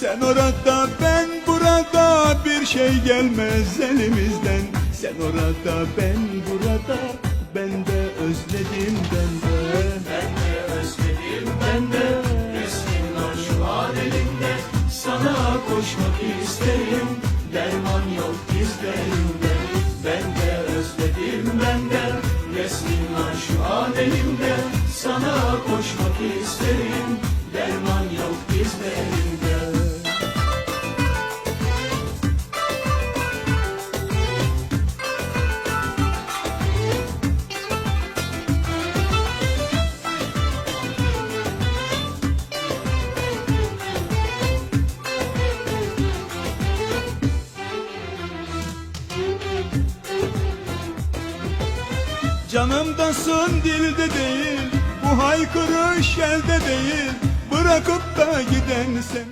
Sen orada ben burada. Bir şey gelmez elimizden. Sen orada ben burada. Ben de özledim ben de. Ben de özledim ben de. Resmin var şu an elimde Sana koşmak isterim. Derman yok dizlerimde Ben de özledim ben de. Resmin var şu an Sana koşmak Canımdasın dilde değil Bu haykırış elde değil. Bırakıp da giden sen